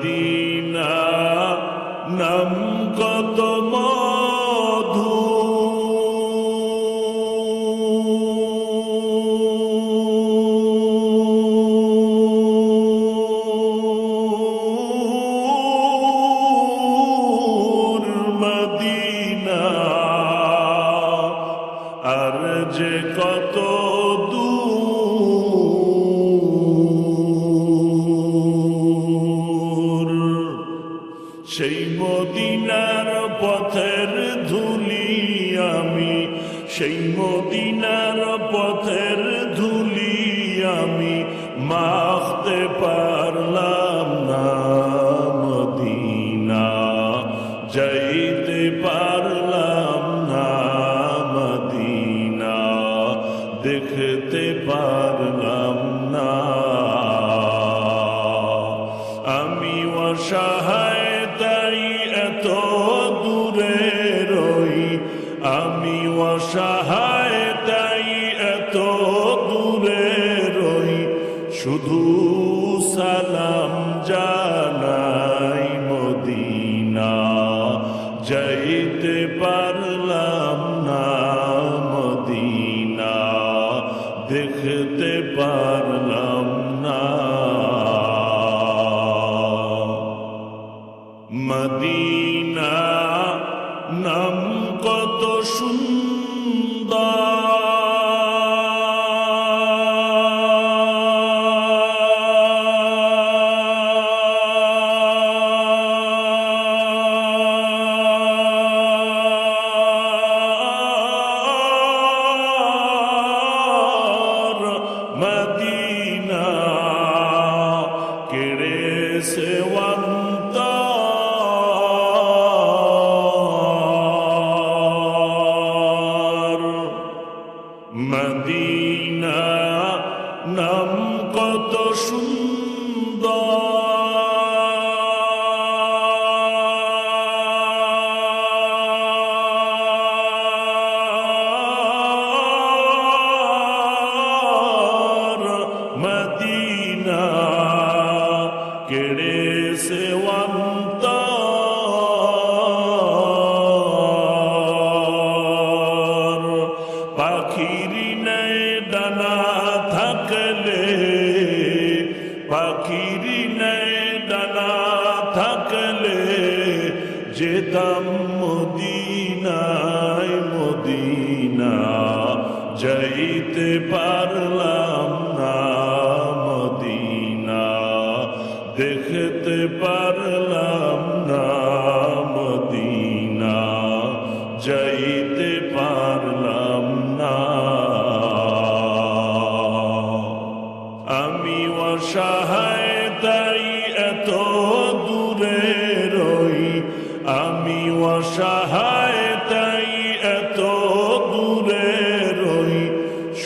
Medina নাম কত মধু মদিনার পথের ধুলি আমি, সেই মদিনার পথের ধুলি আমি মাখতে পারলাম না মদিনা, যাইতে পারলাম না মদিনা, দেখতে পারলাম না। আমি অসহায় অসহায় তাই এত দূরে রই। শুধু সালাম জানাই মদিনা নেই ডানা থাকলে পাখির নেই ডানা থাকলে যেতাম মদিনায় মদিনা যাইতে পারলাম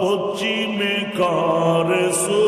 پچی میں کار سو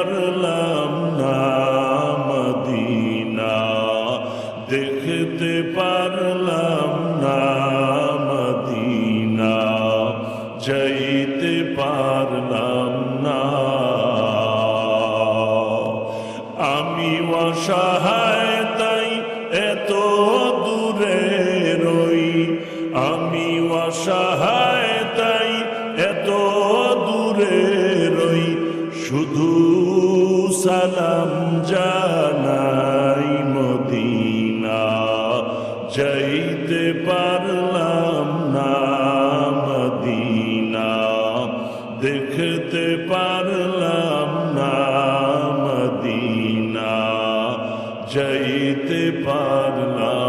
আমি অসহায় তাই এত দূরে রই। আমি অসহায় তাই এত দূরে রই। শুধু সালাম জানাই মদিনা যাইতে পারলাম না